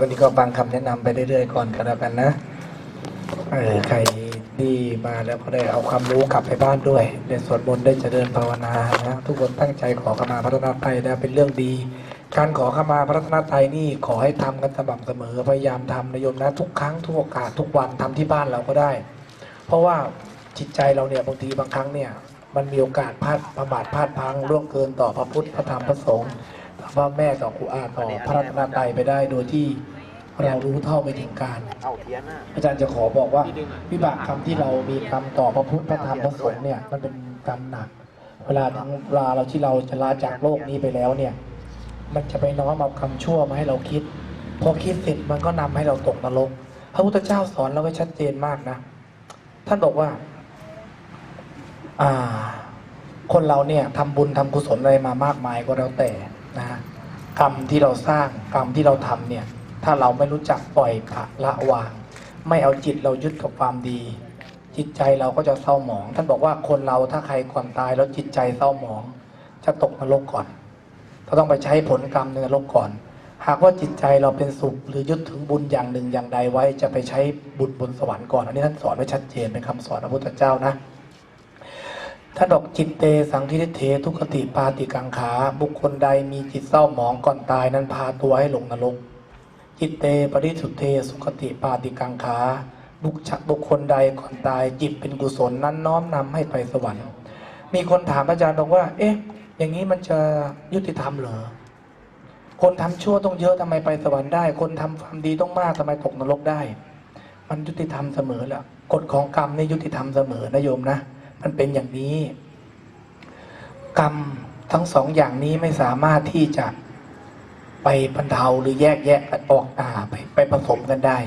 วันนี้ก็ฟังคำแนะนำไปเรื่อยๆก่อนก็แล้วกันนะเออใครที่มาแล้วก็ได้เอาความรู้กลับไปบ้านด้วยได้สวดมนต์ได้เจริญภาวนานะทุกคนตั้งใจขอขมาพระรัตนตรัยนะเป็นเรื่องดี การขอขมาพระรัตนตรัยนี่ขอให้ทำกันสม่ำเสมอพยายามทำนะโยมนะ ทุกครั้งทุกโอกาสทุกวันทำที่บ้านเราก็ได้ เพราะว่าจิตใจเราเนี่ยบางทีบางครั้งเนี่ยมันมีโอกาสพลาดประมาทพลาดพังล่วงเกินต่อพระพุทธพระธรรมพระสงฆ์ ต่อพ่อแม่ต่อครูอาต่อพระรัตนตรัยไปได้โดยที่เรารู้เท่าไม่ถึงการ เอาเทียนน่ะอาจารย์จะขอบอกว่าวิบากกรรมที่เรามีกรรมต่อพระพุทธพระธรรมพระสงฆ์เนี่ยมันเป็นกรรมหนัก เวลาถึงเวลาเราที่เราจะลาจากโลกนี้ไปแล้วเนี่ย มันจะไปน้อมเอาคำชั่วมาให้เราคิด พอคิดเสร็จมันก็นำให้เราตกนรกพระพุทธเจ้าสอนเราไว้ชัดเจนมากนะท่านบอกว่า อ่า คนเราเนี่ยทำบุญทำกุศลอะไรมามากมายก็แล้วแต่ นะกรรมที่เราสร้างกรรมที่เราทำเนี่ยถ้าเราไม่รู้จักปล่อยผละละวาง ไม่เอาจิตเรายึดกับความดี จิตใจเราก็จะเศร้าหมอง ท่านบอกว่าคนเราถ้าใครก่อนตายแล้วจิตใจเศร้าหมอง จะตกนรกก่อนเราต้องไปใช้ผลกรรมในนรกก่อน หากว่าจิตใจเราเป็นสุข หรือยึดถึงบุญอย่างหนึ่งอย่างใดไว้จะไปใช้บุญบนสวรรค์ก่อน อันนี้ท่านสอนไว้ชัดเจนเป็นคำสอนพระพุทธเจ้านะ ถ้าดอกจิตเตสังคิริเททุกขติปาติกังขา บุคคลใดมีจิตเศร้าหมองก่อนตายนั้นพาตัวให้ลงนรก จิตเตปริสุทเทสุขติปาติกังขาบุคชบุคคลใดก่อนตายจิตเป็นกุศลนั้นน้อมนำให้ไปสวรรค์ มีคนถามอาจารย์บอกว่า เอ๊ะ อย่างนี้มันจะยุติธรรมเหรอ คนทำชั่วต้องเยอะทำไมไปสวรรค์ได้ คนทำความดีต้องมากทำไมตกนรกได้ มันยุติธรรมเสมอแหละกฎของกรรมนี่ยุติธรรมเสมอนะโยมนะ มันเป็นอย่างนี้ กรรมทั้งสองอย่างนี้ไม่สามารถที่จะไปบรรเทาหรือแยกแยะกันออกอ่าไปไปผสมกันได้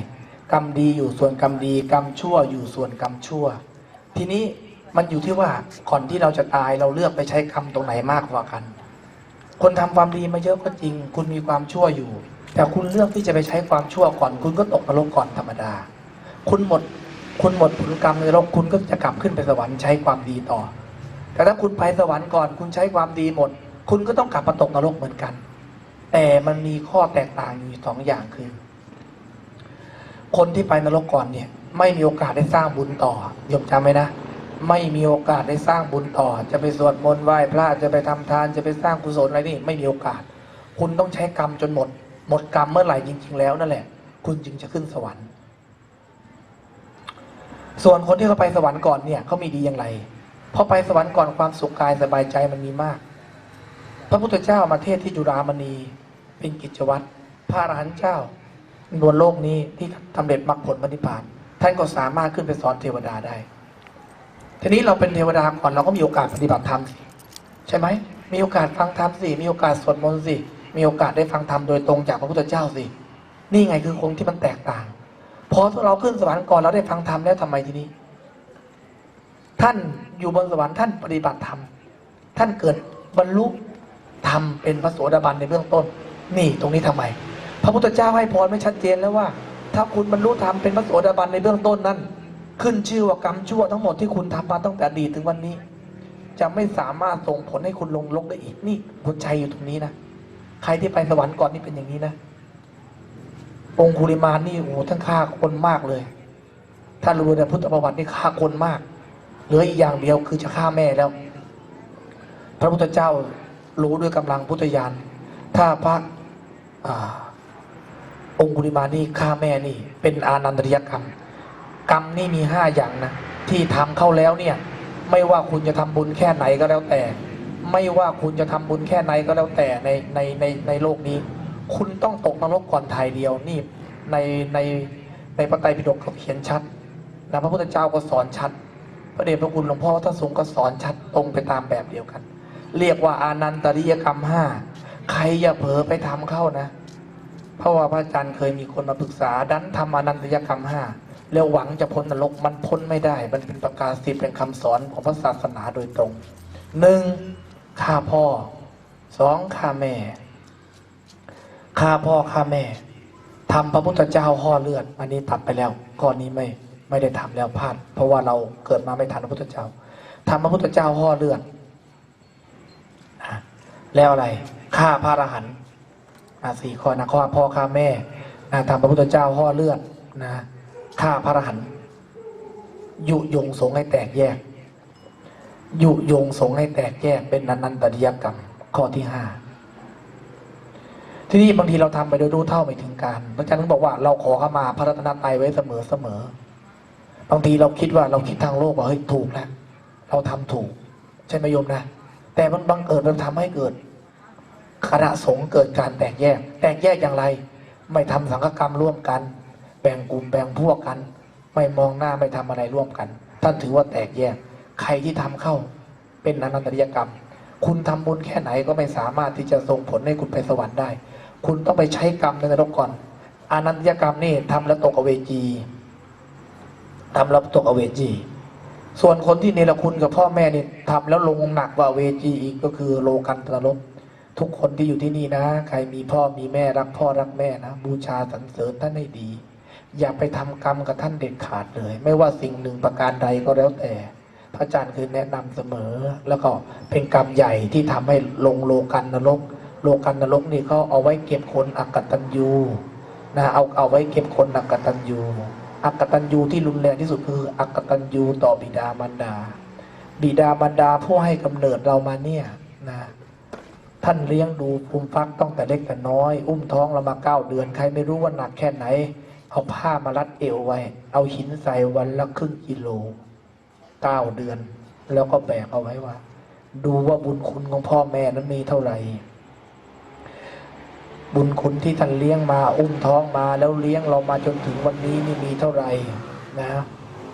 กรรมดีอยู่ส่วนกรรมดี กรรมชั่วอยู่ส่วนกรรมชั่ว ทีนี้มันอยู่ที่ว่าก่อนที่เราจะตายเราเลือกไปใช้กรรมตรงไหนมากกว่ากัน คนทำความดีมาเยอะก็จริง คุณมีความชั่วอยู่ แต่คุณเลือกที่จะไปใช้ความชั่วก่อน คุณก็ตกนรกก่อนธรรมดา คุณหมด คุณหมดผลกรรมในนรกคุณก็จะกลับขึ้นไปสวรรค์ใช้ความดีต่อ แต่ถ้าคุณไปสวรรค์ก่อน คุณใช้ความดีหมด คุณก็ต้องกลับมาตกนรกเหมือนกัน แต่มันมีข้อแตกต่างอยู่สองอย่างคือ คนที่ไปนรกก่อนเนี่ย ไม่มีโอกาสได้สร้างบุญต่อยมจำไว้นะไม่มีโอกาสได้สร้างบุญต่อ จะไปสวดมนต์ไหว้พระจะไปทำทานจะไปสร้างกุศลอะไรนี่ไม่มีโอกาส คุณต้องใช้กรรมจนหมด หมดกรรมเมื่อไหร่จริง ๆ แล้วนั่นแหละ คุณจึงจะขึ้นสวรรค์ ส่วนคนที่เขาไปสวรรค์ก่อนเนี่ยเขามีดีอย่างไรพอไปสวรรค์ก่อนความสุขกายสบายใจมันมีมาก พระพุทธเจ้ามาเทศที่จุฬามณีเป็นกิจวัตรพระอรหันต์เจ้าบนโลกนี้ที่ทำเร็จมรรคผลมรรคผลท่านก็สามารถขึ้นไปสอนเทวดาได้ ทีนี้เราเป็นเทวดาก่อนเราก็มีโอกาสปฏิบัติธรรมสิใช่ไหมมีโอกาสฟังธรรมสิมีโอกาสสวดมนต์สิมีโอกาสได้ฟังธรรมโดยตรงจากพระพุทธเจ้าสินี่ไงคือคงที่มันแตกต่าง พอเราขึ้นสวรรค์ก่อนเราได้ฟังธรรมแล้วทำไมทีนี้ ท่านอยู่บนสวรรค์ท่านปฏิบัติธรรมท่านเกิดบรรลุธรรมเป็นพระโสดาบันในเบื้องต้น นี่ตรงนี้ทำไม พระพุทธเจ้าให้พรไม่ชัดเจนแล้วว่า ถ้าคุณบรรลุธรรมเป็นพระโสดาบันในเบื้องต้นนั้น ขึ้นชื่อว่ากรรมชั่วทั้งหมดที่คุณทำมาตั้งแต่อดีตถึงวันนี้ จะไม่สามารถส่งผลให้คุณลงลกได้อีกนี่หัวใจอยู่ตรงนี้นะใครที่ไปสวรรค์ก่อนนี่เป็นอย่างนี้นะ องคุลิมานนี่โอ้ท่านฆ่าคนมากเลยถ้านรู้ในพุทธประวัตินี่ฆ่าคนมาก เหลืออีกอย่างเดียวคือจะฆ่าแม่แล้ว พระพุทธเจ้ารู้ด้วยกำลังพุทธญาณ ถ้าพระองคุลิมานี่ฆ่าแม่นี่ เป็นอานันตริยกรรม กรรมนี่มีห้าอย่างนะ ที่ทำเข้าแล้วเนี่ย ไม่ว่าคุณจะทำบุญแค่ไหนก็แล้วแต่ ไม่ว่าคุณจะทำบุญแค่ไหนก็แล้วแต่ในในในในโลกนี้ คุณต้องตกนรกก่อนทายเดียวนี่ในในในพระไตรปิฎกเขาเขียนชัดนะพระพุทธเจ้าก็สอนชัด พระเดชพระคุณหลวงพ่อท่านทรงก็สอนชัดตรงไปตามแบบเดียวกัน เรียกว่าอานันตริยกรรมห้าใครอย่าเผลอไปทำเข้านะ เพราะว่าพระอาจารย์เคยมีคนมาปรึกษา ดันทำอานันตริยกรรมห้าแล้วหวังจะพ้นนรกมันพ้นไม่ได้ มันเป็นประกาศสิทธิ์เป็นคำสอนของพระศาสนาโดยตรงหนึ่งฆ่าพ่อสองฆ่าแม่ ฆ่าพ่อฆ่าแม่ทำพระพุทธเจ้าห่อเลือด อันนี้ตัดไปแล้วข้อนี้ไม่ไม่ได้ทำแล้วพลาด เพราะว่าเราเกิดมาไม่ทันพระพุทธเจ้าทำพระพุทธเจ้าห่อเลือดแล้วอะไรฆ่าพระอรหันต์อะสี่ข้อนะข้อพ่อฆ่าแม่นะทำพระพุทธเจ้าห่อเลือดนะฆ่าพระอรหันต์ยุยงสงให้แตกแยก ยุยงสงให้แตกแยกเป็นอนันตริยกรรมข้อที่ห้า ที่นี่บางทีเราทำไปโดยรู้เท่าไม่ถึงการพระอาจารย์ถึงบอกว่าเราขอเข้ามาพระรัตนตรัยไว้เสมอเสมอบางทีเราคิดว่าเราคิดทางโลกว่าเฮ้ยถูกแล้วเราทำถูก ใช่ไหมโยมนะแต่มันบังเอิญมันทำให้เกิดคณะสงฆ์เกิดการแตกแยก แตกแยกอย่างไร ไม่ทำสังฆกรรมร่วมกัน แบ่งกลุ่มแบ่งพวกกัน ไม่มองหน้าไม่ทำอะไรร่วมกัน ท่านถือว่าแตกแยก ใครที่ทำเข้าเป็นอนันตริยกรรม คุณทำบุญแค่ไหนก็ไม่สามารถที่จะส่งผลให้คุณไปสวรรค์ได้ คุณต้องไปใช้กรรมในนรกก่อนอานันติยกรรมนี่ทำแล้วตกอเวจีทำแล้วตกอเวจี ส่วนคนที่เนรคุณกับพ่อแม่นี่ทำแล้วลงหนักกว่าเวจีอีกก็คือโลกันตรกทุกคนที่อยู่ที่นี่นะ ใครมีพ่อมีแม่รักพ่อรักแม่นะ บูชาสรรเสริญท่านให้ดี อย่าไปทำกรรมกับท่านเด็ดขาดเลย ไม่ว่าสิ่งหนึ่งประการใดก็แล้วแต่ พระอาจารย์เคยแนะนำเสมอ แล้วก็เป็นกรรมใหญ่ที่ทำให้ลงโลกันนรก โลกันนรกนี่เขาเอาไว้เก็บคนอักตันยูนะเอาเอาไว้เก็บคนอักตันยูอักตันยูที่รุนแรงที่สุดคืออักตันยูต่อบิดามารดา บิดามารดาผู้ให้กำเนิดเรามาเนี่ยนะท่านเลี้ยงดูภูมิฟักต้องแต่เล็กแต่น้อย อุ้มท้องเรามาเก้าเดือนใครไม่รู้ว่าหนักแค่ไหน เอาผ้ามารัดเอวไว้ เอาหินใส่วันละครึ่งกิโลเก้าเดือน แล้วก็แบกเอาไว้ว่า ดูว่าบุญคุณของพ่อแม่นั้นมีเท่าไหร่ บุญคุณที่ท่านเลี้ยงมาอุ้มท้องมาแล้วเลี้ยงเรามาจนถึงวันนี้นี่มีเท่าไหร่นะ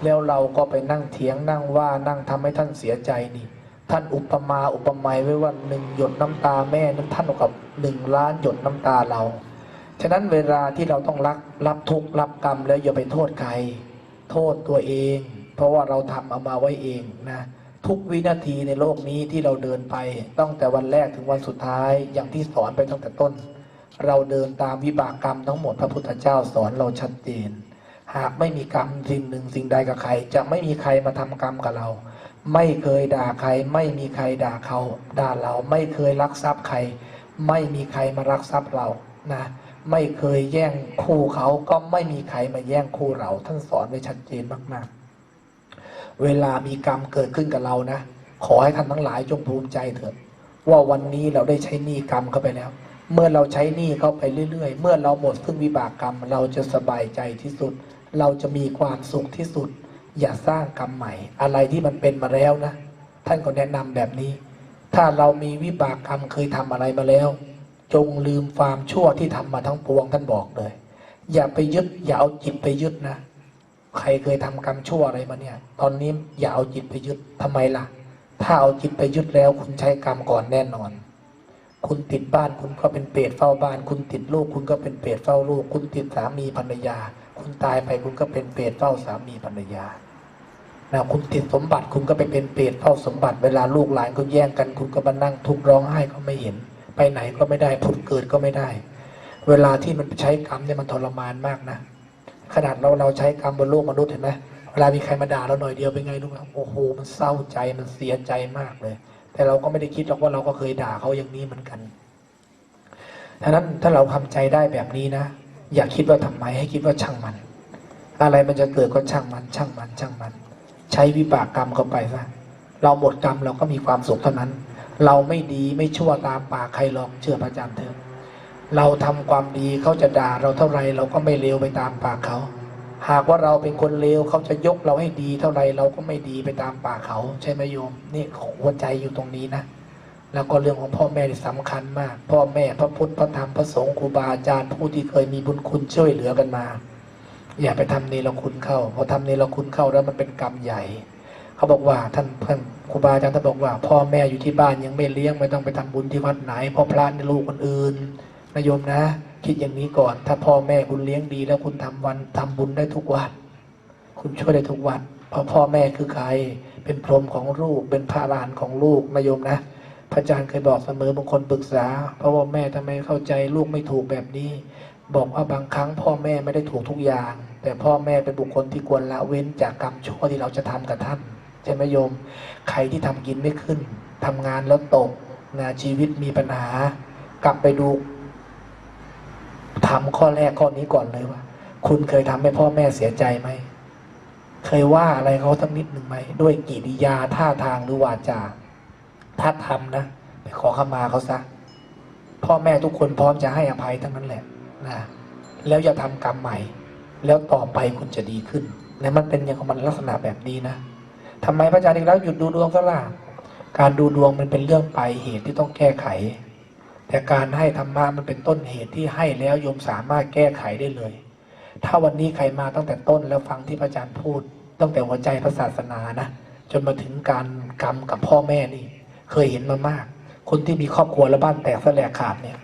แล้วเราก็ไปนั่งเถียงนั่งว่านั่งทำให้ท่านเสียใจนี่ ท่านอุปมาอุปไมยไว้ว่าหนึ่งหยดน้ำตาแม่นั้นท่านกับหนึ่งล้านหยดน้ำตาเรา ฉะนั้นเวลาที่เราต้องรับรับทุกข์รับกรรมแล้วอย่าไปโทษใคร โทษตัวเอง เพราะว่าเราทำเอามาไว้เองนะทุกวินาทีในโลกนี้ที่เราเดินไปตั้งแต่วันแรกถึงวันสุดท้ายอย่างที่สอนไปตั้งแต่ต้น เราเดินตามวิบากกรรมทั้งหมดพระพุทธเจ้าสอนเราชัดเจน หากไม่มีกรรมสิ่งหนึ่งสิ่งใดกับใคร จะไม่มีใครมาทำกรรมกับเรา ไม่เคยด่าใคร ไม่มีใครด่าเขาด่าเราไม่เคยลักทรัพย์ใคร ไม่มีใครมารักทรัพย์เรานะไม่เคยแย่งคู่เขาก็ไม่มีใครมาแย่งคู่เรา ท่านสอนไว้ชัดเจนมากๆ เวลามีกรรมเกิดขึ้นกับเรานะ ขอให้ท่านทั้งหลายจงภูมิใจเถิดว่าวันนี้เราได้ใช้หนี้กรรมเข้าไปแล้ว เมื่อเราใช้หนี้เข้าไปเรื่อยๆ เมื่อเราหมดซึ่งวิบากกรรม เราจะสบายใจที่สุด เราจะมีความสุขที่สุด อย่าสร้างกรรมใหม่ อะไรที่มันเป็นมาแล้วนะ ท่านก็แนะนำแบบนี้ ถ้าเรามีวิบากกรรมเคยทำอะไรมาแล้ว จงลืมความชั่วที่ทำมาทั้งปวงท่านบอกเลย อย่าไปยึด อย่าเอาจิตไปยึดนะ ใครเคยทำกรรมชั่วอะไรมาเนี่ย ตอนนี้อย่าเอาจิตไปยึดทำไมล่ะ ถ้าเอาจิตไปยึดแล้วคุณใช้กรรมก่อนแน่นอน คุณติดบ้านคุณก็เป็นเปรตเฝ้าบ้าน คุณติดลูกคุณก็เป็นเปรตเฝ้าลูก คุณติดสามีภรรยา คุณตายไปคุณก็เป็นเปรตเฝ้าสามีภรรยานะคุณติดสมบัติคุณก็ไปเป็นเปรตเฝ้าสมบัติเวลาลูกหลานก็แย่งกัน คุณก็มานั่งทุกข์ร้องไห้ก็ไม่เห็น ไปไหนก็ไม่ได้ผุดเกิดก็ไม่ได้ เวลาที่มันใช้กรรมเนี่ยมันทรมานมากนะขนาดเราเราใช้กรรมบนโลกมนุษย์เห็นไหมเวลามีใครมาด่าเราหน่อยเดียวเป็นไงรู้ไหมโอ้โหมันเศร้าใจมันเสียใจมากเลย แต่เราก็ไม่ได้คิดหรอกว่าเราก็เคยด่าเขาอย่างนี้เหมือนกันดังนั้นถ้าเราทำใจได้แบบนี้นะ อย่าคิดว่าทำไมให้คิดว่าช่างมัน อะไรมันจะเกิดก็ช่างมัน ช่างมัน ช่างมัน ใช้วิบากกรรมเข้าไปซะเราหมดกรรมเราก็มีความสุขเท่านั้น เราไม่ดีไม่ชั่วตามปากใครหรอกเชื่อพระอาจารย์เถอะเราทำความดีเขาจะด่าเราเท่าไรเราก็ไม่เลวไปตามปากเขา หากว่าเราเป็นคนเลวเขาจะยกเราให้ดีเท่าไรเราก็ไม่ดีไปตามปากเขาใช่ไหมโยมนี่หัวใจอยู่ตรงนี้นะ แล้วก็เรื่องของพ่อแม่ที่สำคัญมาก พ่อแม่พระพุทธพระธรรมพระสงฆ์ครูบาอาจารย์ผู้ที่เคยมีบุญคุณช่วยเหลือกันมา อย่าไปทำเนรคุณเข้าพอทำเนรคุณเข้าแล้วมันเป็นกรรมใหญ่ เขาบอกว่าท่านเพื่อนครูบาอาจารย์ท่านบอกว่า พ่อแม่อยู่ที่บ้านยังไม่เลี้ยงไม่ต้องไปทำบุญที่วัดไหนเพราะพระในลูกคนอื่นนะโยมนะ คิดอย่างนี้ก่อน ถ้าพ่อแม่คุณเลี้ยงดี แล้วคุณทำวันทำบุญได้ทุกวัน คุณช่วยได้ทุกวันเพราะพ่อแม่คือใคร เป็นพรหมของลูก เป็นพระอรหันของลูกนะโยมนะพระอาจารย์เคยบอกเสมอบางคนปรึกษา เพราะว่าแม่ทำไมเข้าใจลูกไม่ถูกแบบนี้ บอกว่าบางครั้งพ่อแม่ไม่ได้ถูกทุกอย่าง แต่พ่อแม่เป็นบุคคลที่ควรละเว้นจากกรรมชั่วที่เราจะทำกับท่านใช่ไหมโยม ใครที่ทำกินไม่ขึ้นทำงานแล้วตกนะชีวิตมีปัญหากลับไปดู ถามข้อแรกข้อนี้ก่อนเลยว่า คุณเคยทำให้พ่อแม่เสียใจไหม เคยว่าอะไรเขาสักนิดหนึ่งไหม ด้วยกิริยาท่าทางหรือวาจา ถ้าทำนะ ไปขอขมาเขาซะ พ่อแม่ทุกคนพร้อมจะให้อภัยทั้งนั้นแหละนะแล้วอย่าทำกรรมใหม่ แล้วต่อไปคุณจะดีขึ้นนะมันเป็นอย่างของมันลักษณะแบบนี้นะทำไมพระอาจารย์อีกแล้วหยุดดูดวงซะล่ะการดูดวงมันเป็นเรื่องปลายเหตุที่ต้องแก้ไข แต่การให้ธรรมะมันเป็นต้นเหตุที่ให้แล้วโยมสามารถแก้ไขได้เลย ถ้าวันนี้ใครมาตั้งแต่ต้นแล้วฟังที่พระอาจารย์พูด ตั้งแต่หัวใจพระศาสนานะจนมาถึงการกรรมกับพ่อแม่นี่ เคยเห็นมามาก คนที่มีครอบครัวแล้วบ้านแตกสลายขาดเนี่ย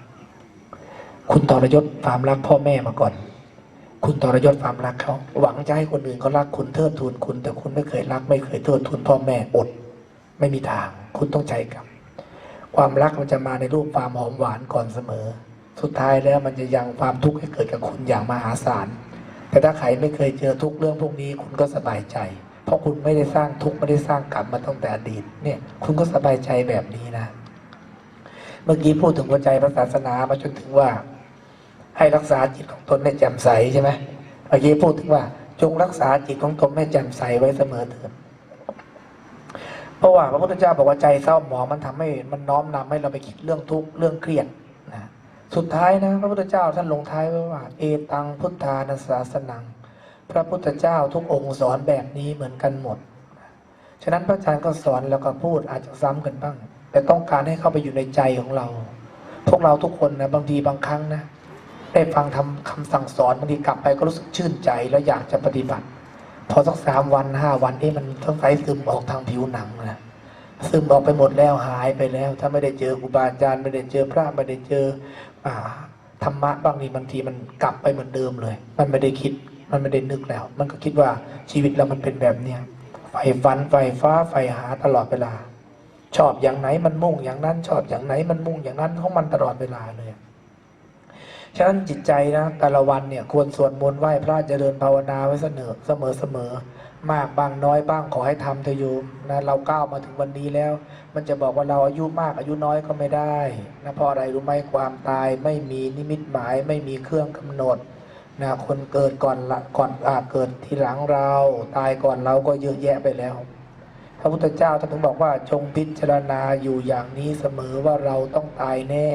คุณตรยศความรักพ่อแม่มาก่อน คุณตรยศความรักเขาหวังจะให้คนอื่นเขารักคุณเทิดทูนคุณ แต่คุณไม่เคยรัก ไม่เคยเทิดทูนพ่อแม่อด ไม่มีทาง คุณต้องใจกรรม ความรักมันจะมาในรูปความหอมหวานก่อนเสมอ สุดท้ายแล้วมันจะยังความทุกข์ให้เกิดกับคุณอย่างมหาศาล แต่ถ้าใครไม่เคยเจอทุกเรื่องพวกนี้คุณก็สบายใจ เพราะคุณไม่ได้สร้างทุกข์ไม่ได้สร้างกรรมมาตั้งแต่อดีตเนี่ย คุณก็สบายใจแบบนี้นะ เมื่อกี้พูดถึงหัวใจพระศาสนามาจนถึงว่า ให้รักษาจิตของตนให้แจ่มใสใช่ไหมเมื่อกี้พูดถึงว่า จงรักษาจิตของตนให้แจ่มใสไว้เสมอเถิด เพราะว่าพระพุทธเจ้าบอกว่าใจเศร้าหมองมันทำให้มันน้อมนำให้เราไปคิดเรื่องทุกข์เรื่องเครียดนะสุดท้ายนะพระพุทธเจ้าท่านลงท้ายไว้ว่า เอตังพุทธานาสาสนัง พระพุทธเจ้าทุกองค์สอนแบบนี้เหมือนกันหมด ฉะนั้นพระอาจารย์ก็สอนแล้วก็พูดอาจจะซ้ำกันบ้าง แต่ต้องการให้เข้าไปอยู่ในใจของเรา พวกเราทุกคนนะบางทีบางครั้งนะได้ฟังทำคำสั่งสอนบางทีกลับไปก็รู้สึกชื่นใจแล้วอยากจะปฏิบัติ พอสักสามวันห้าวันเอ๊ะมันต้องใสซึมออกทางผิวหนังนะซึมออกไปหมดแล้วหายไปแล้ว ถ้าไม่ได้เจอครูบาอาจารย์ไม่ได้เจอพระไม่ได้เจออ่าธรรมะบางทีบางทีมันกลับไปเหมือนเดิมเลย มันไม่ได้คิดมันไม่ได้นึกแล้ว มันก็คิดว่าชีวิตเรามันเป็นแบบเนี้ยไฟฟันไฟฟ้าไฟหาตลอดเวลา ชอบอย่างไหนมันมุ่งอย่างนั้น ชอบอย่างไหนมันมุ่งอย่างนั้นของมันตลอดเวลาเลย ฉะนั้นจิตใจนะแต่ละวันเนี่ยควรสวดมนต์ไหว้พระเจริญภาวนาไว้เสนอเสมอเสมอมากบางน้อยบ้างขอให้ทำเถอโยมนะเราก้าวมาถึงวันนี้แล้ว มันจะบอกว่าเราอายุมากอายุน้อยก็ไม่ได้นะเพราะอะไรรู้ไหมความตายไม่มีนิมิตหมาย ไม่มีเครื่องกำหนดนะคนเกิดก่อนละก่อนอาเกิดทีหลังเรา ตายก่อนเราก็เยอะแยะไปแล้ว พระพุทธเจ้าท่านถึงบอกว่าจงพิจารณาอยู่อย่างนี้เสมอว่าเราต้องตายแน่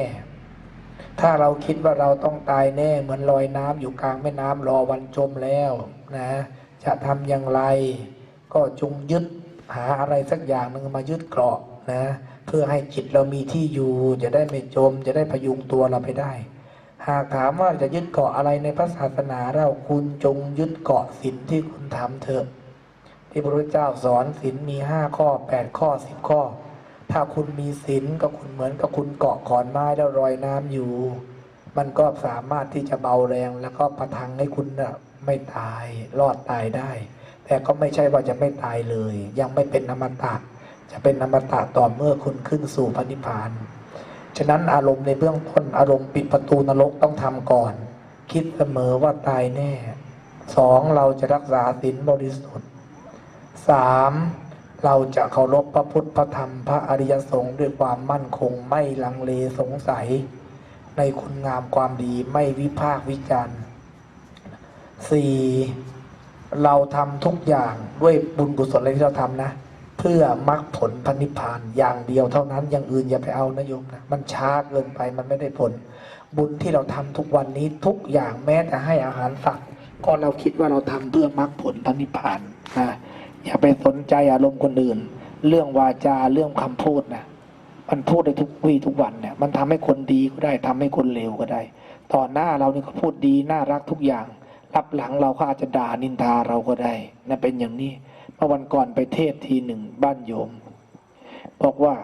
ถ้าเราคิดว่าเราต้องตายแน่เหมือนลอยน้ำอยู่กลางแม่น้ำรอวันจมแล้วนะจะทำอย่างไร ก็จงยึดหาอะไรสักอย่างหนึ่งมายึดเกราะนะเพื่อให้จิตเรามีที่อยู่ จะได้ไม่จม จะได้พยุงตัวเราไปได้ หากถามว่าจะยึดเกาะอะไรในพระศาสนาเราคุณจงยึดเกาะศีลที่คุณทำเถอะที่พระพุทธเจ้าสอนศีลมีห้าข้อแปดข้อสิบข้อ ถ้าคุณมีศีลก็คุณเหมือนกับคุณเกาะขอนไม้แล้วลอยน้ำอยู่ มันก็สามารถที่จะเบาแรงแล้วก็ประทังให้คุณน่ะไม่ตายรอดตายได้ แต่ก็ไม่ใช่ว่าจะไม่ตายเลย ยังไม่เป็นอมตะ จะเป็นอมตะต่อเมื่อคุณขึ้นสู่พระนิพพานฉะนั้นอารมณ์ในเบื้องต้นอารมณ์ปิดประตูนรกต้องทำก่อน คิดเสมอว่าตายแน่สองเราจะรักษาศีลบริสุทธิ์สาม เราจะเคารพพระพุทธพระธรรมพระอริยสงฆ์ด้วยความมั่นคงไม่ลังเลสงสัย ในคุณงามความดีไม่วิพากวิจารณ์สี่เราทำทุกอย่างด้วยบุญกุศลอะไรที่เราทำนะ เพื่อมรรคผลพระนิพพานอย่างเดียวเท่านั้นอย่างอื่นอย่าไปเอานะโยมนะมันช้าเกินไปมันไม่ได้ผล บุญที่เราทำทุกวันนี้ทุกอย่างแม้แต่ให้อาหารสัตว์ก็เราคิดว่าเราทำเพื่อมรรคผลพระนิพพานนะ อย่าไปสนใจอารมณ์คนอื่น เรื่องวาจาเรื่องคำพูดนะมันพูดได้ทุกวี่ทุกวันเนี่ย มันทำให้คนดีก็ได้ทำให้คนเลวก็ได้ ต่อหน้าเรานี่ก็พูดดีน่ารักทุกอย่าง รับหลังเราก็อาจจะด่านินทาเราก็ได้นะเป็นอย่างนี้เมื่อวันก่อนไปเทศทีหนึ่งบ้านโยม บอกว่า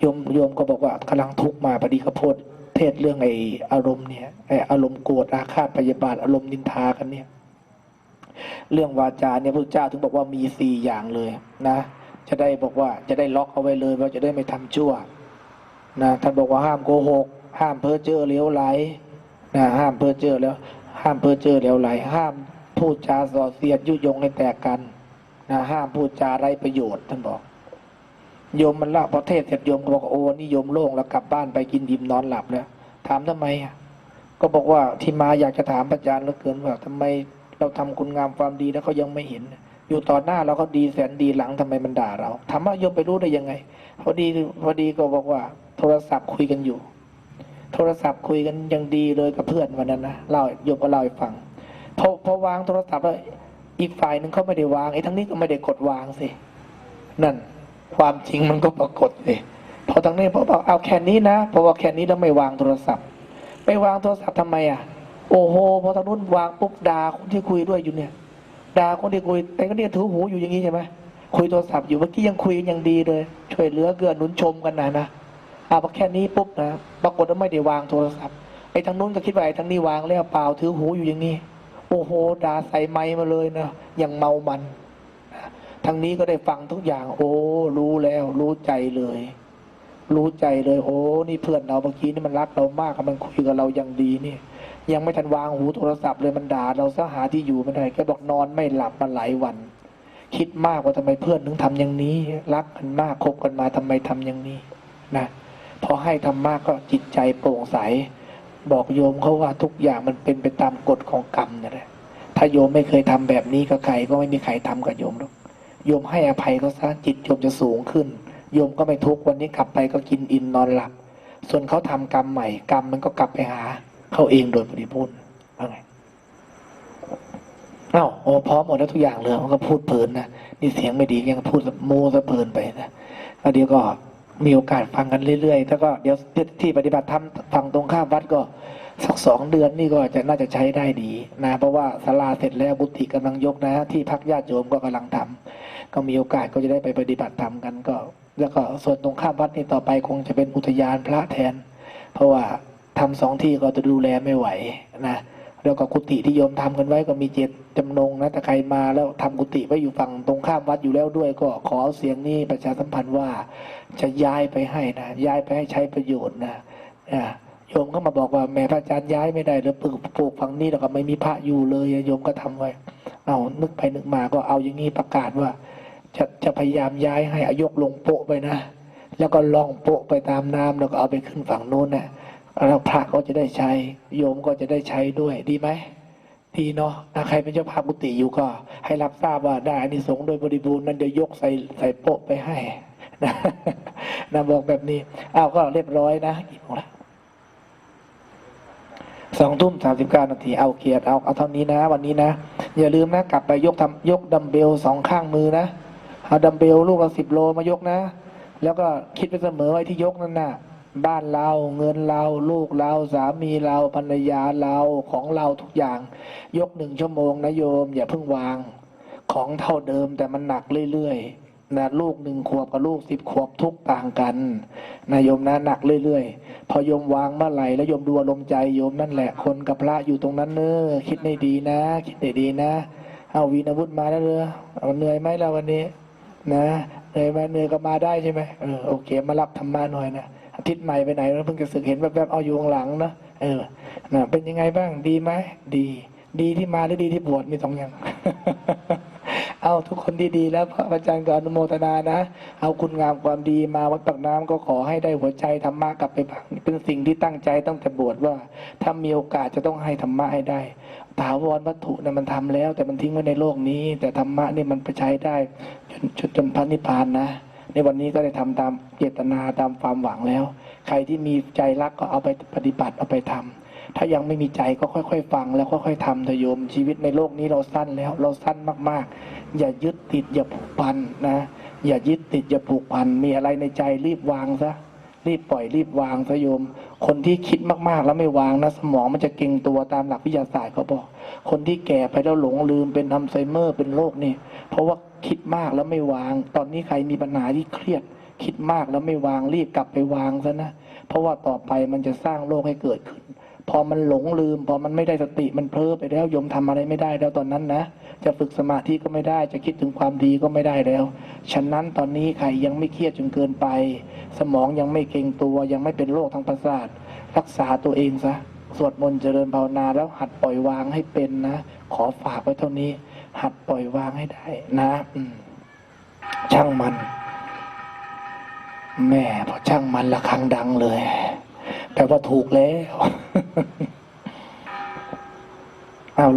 โยมโยมก็บอกว่ากำลังทุกข์มาพอดีเขาพูดเทศเรื่องไอ้อารมณ์เนี่ยไอ้อารมณ์โกรธอาฆาตพยาบาทอารมณ์นินทากันเนี่ย เรื่องวาจาเนี่ยพระเจ้าถึงบอกว่ามีสี่อย่างเลยนะ จะได้บอกว่าจะได้ล็อกเอาไว้เลยว่าจะได้ไม่ทำชั่วนะท่านบอกว่าห้ามโกหก ห้ามเพ้อเจ้อเลี้ยวไหลนะห้ามเพ้อเจ้อแล้ว ห้ามเพ้อเจ้อเลี้ยวไหล ห้ามพูดจาส่อเสียดยุยงให้แตกกันนะห้ามพูดจาไรประโยชน์ท่านบอกโยมมันเล่าพอเทศเสร็จโยมก็บอกโอ้นี่โยมโล่งแล้วกลับบ้านไปกินดิมนอนหลับแล้วถามทำไมอะก็บอกว่าที่มาอยากจะถามอาจารย์เหลือเกินว่าทำไม เราทำคุณงามความดีแล้วเขายังไม่เห็น อยู่ต่อหน้าเราก็ดีแสนดีหลังทำไมมันด่าเราถามว่าโยมไปรู้ได้ยังไง พอดีพอดีก็บอกว่า โทรศัพท์คุยกันอยู่ โทรศัพท์คุยกันยังดีเลยกับเพื่อนวันนั้นนะเล่าโยมก็เล่าให้ฟังพอพอวางโทรศัพท์แล้วอีกฝ่ายหนึ่งเขาไม่ได้วางไอ้ทั้งนี้ก็ไม่ได้กดวางสินั่น ความจริงมันก็ปรากฏสิพอทั้งนี้พอบอกเอาแค่นี้นะพอว่าแค่นี้แล้วไม่วางโทรศัพท์ไปวางโทรศัพท์ทำไมอะ โอ้โหพอทางนู้นวางปุ๊บด่าคนที่คุยด้วยอยู่เนี่ยด่าคนที่คุยแต่ก็เนี่ยถือหูอยู่อย่างนี้ใช่ไหมคุยโทรศัพท์อยู่เมื่อกี้ยังคุยยังดีเลย ช่วยเหลือเกื้อหนุนชมกันนะนะเอาพอแค่นี้ปุ๊บนะปรากฏว่าไม่ได้วางโทรศัพท์ไอ้ทางนู้นก็คิดว่าไอ้ทางนี้วางแล้วเปล่าถือหูอยู่อย่างนี้ โอ้โหด่าใส่ไม้มาเลยนะอย่างเมามันทางนี้ก็ได้ฟังทุกอย่าง โอ้ รู้แล้ว รู้ใจเลย รู้ใจเลย โอ้ นี่เพื่อนเราเมื่อกี้นี่มันรักเรามากมันคุยกับเราอย่างดีนี่ ยังไม่ทันวางหูโทรศัพท์เลยมันด่าเราซะหาที่อยู่ไม่ได้แกบอกนอนไม่หลับมาหลายวัน คิดมากว่าทำไมเพื่อนถึงทำอย่างนี้ รักกันมากคบกันมาทำไมทำอย่างนี้นะพอให้ทำมากก็จิตใจโปร่งใส บอกโยมเขาว่าทุกอย่างมันเป็นไปตามกฎของกรรมนะนะถ้าโยมไม่เคยทำแบบนี้กับใครก็ไม่มีใครทำกับโยมหรอกโยมให้อภัยเขาซะจิตโยมจะสูงขึ้น โยมก็ไม่ทุกวันนี้กลับไปก็กินอิ่มนอนหลับ ส่วนเขาทำกรรมใหม่ กรรมมันก็กลับไปหา เขาเองโดยบริบูรณ์ว่าไงเอ้าโอ้พร้อมหมดแล้วทุกอย่างเลยมันก็พูดเพลินนะนี่เสียงไม่ดียังพูดโมซะเพลินไปนะแล้วเดี๋ยวก็มีโอกาสฟังกันเรื่อยๆแล้วก็เดี๋ยวที่ปฏิบัติธรรมฝั่งตรงข้ามวัดก็สักสองเดือนนี่ก็จะน่าจะใช้ได้ดีนะเพราะว่าศาลาเสร็จแล้วบุตรีกำลังยกนะ ที่พักญาติโยมก็กำลังทำก็มีโอกาสก็จะได้ไปปฏิบัติธรรมกันก็ แล้วก็ส่วนตรงข้ามวัดนี่ต่อไปคงจะเป็นอุทยานพระแทน เพราะว่า ทำสองที่ก็จะดูแลไม่ไหวนะแล้วก็กุฏิที่โยมทำกันไว้ก็มีเจตจำนงนะแต่ใครมาแล้วทำกุฏิไว้อยู่ฝั่งตรงข้ามวัดอยู่แล้วด้วย ก็ขอเอาเสียงนี้ประชาสัมพันธ์ว่า จะย้ายไปให้นะย้ายไปให้ใช้ประโยชน์นะโยมก็มาบอกว่าแม่พระอาจารย์ย้ายไม่ได้แล้วปลูกปลูกฝั่งนี้แล้วก็ไม่มีพระอยู่เลยโยมก็ทำไว้ เอานึกไปนึกมาก็เอาอย่างนี้ประกาศว่า จะจะพยายามย้ายให้อายกลงโปะไปนะ แล้วก็ล่องโปะไปตามน้ำแล้วก็เอาไปขึ้นฝั่งโน้นนะ แล้วพระก็จะได้ใช้ โยมก็จะได้ใช้ด้วยดีไหมดีเนาะถ้าใครเป็นเจ้าภาพกุฏิอยู่ก็ ให้รับทราบว่าได้อานิสงส์โดยบริบูรณ์นั้นเดี๋ยวยกใส่ใส่โปะไปให้นะนะบอกแบบนี้อ้าวก็เรียบร้อยนะกี่โมงละสองทุ่มสามสิบเก้านาทีเอาเกียรติเอาเอาเท่านี้นะ วันนี้นะ อย่าลืมนะ กลับไปยกทำยกดัมเบลสองข้างมือนะเอาดัมเบลลูกละสิบโลมายกนะ แล้วก็คิดไปเสมอไว้ที่ยกนั่นน่ะ บ้านเราเงินเราลูกเราสามีเราภรรยาเราของเราทุกอย่าง ยกหนึ่งชั่วโมงนะโยม อย่าเพิ่งวาง ของเท่าเดิมแต่มันหนักเรื่อยๆนะลูกหนึ่งขวบกับลูกสิบขวบทุกต่างกันนะโยมนะหนักเรื่อยๆ พอโยมวางเมื่อไหร่แล้วโยมดูอารมณ์ใจโยมนั่นแหละคนกับพระอยู่ตรงนั้นเนอคิดให้ดีนะ คิดให้ดีนะ เอาวีนวุฒิมาแล้วเรือเอาเหนื่อยไหมล่ะวันนี้ นะเหนื่อยไหมเหนื่อยก็มาได้ใช่ไหมเออโอเค มารับธรรมะหน่อยนะ ทิตย์ใหม่ไปไหนแล้วเพิ่งจะสึกเห็นแบบแบบๆเอาอยู่ข้างหลังนะเออนะเป็นยังไงบ้างดีไหมดี ดีที่มาหรือดีที่บวชมีสองอย่าง เอาทุกคนดีๆแล้วพระอาจารย์ก็อนุโมทนานะ เอาคุณงามความดีมาวัดปากน้ำก็ขอให้ได้หัวใจธรรมะกลับไปบ้างเป็นสิ่งที่ตั้งใจตั้งแต่บวชว่า ถ้ามีโอกาสจะต้องให้ธรรมะให้ได้ถาวรวัตถุเนี่ยมันทำแล้ว แต่มันทิ้งไว้ในโลกนี้ แต่ธรรมะนี่มันไปใช้ได้จนจนจนพันนิพพานนะ ในวันนี้ก็ได้ทำตามเจตนาตามความหวังแล้ว ใครที่มีใจรักก็เอาไปปฏิบัติเอาไปทำถ้ายังไม่มีใจก็ค่อย ๆ ฟังแล้วค่อยๆทำเถอะโยมชีวิตในโลกนี้เราสั้นแล้ว เราสั้นมากๆ อย่ายึดติดอย่าผูกพันนะ อย่ายึดติดอย่าผูกพันมีอะไรในใจรีบวางซะรีบปล่อยรีบวางซะโยม คนที่คิดมากๆแล้วไม่วางนะสมองมันจะเก่งตัวตามหลักวิทยาศาสตร์เขาบอก คนที่แก่ไปแล้วหลงลืมเป็นอัลไซเมอร์เป็นโรคนี่ เพราะว่า คิดมากแล้วไม่วาง ตอนนี้ใครมีปัญหาที่เครียด คิดมากแล้วไม่วางรีบกลับไปวางซะนะ เพราะว่าต่อไปมันจะสร้างโรคให้เกิดขึ้น พอมันหลงลืม พอมันไม่ได้สติมันเพ้อไปแล้วยมทำอะไรไม่ได้แล้วตอนนั้นนะ จะฝึกสมาธิก็ไม่ได้ จะคิดถึงความดีก็ไม่ได้แล้ว ฉะนั้นตอนนี้ใครยังไม่เครียดจนเกินไป สมองยังไม่เก่งตัวยังไม่เป็นโรคทางประสาท รักษาตัวเองซะสวดมนต์เจริญภาวนาแล้วหัดปล่อยวางให้เป็นนะ ขอฝากไว้เท่านี้ หัดปล่อยวางให้ได้นะช่างมัน แม่พอช่างมันละครังดังเลยแปลว่าถูกแล้ว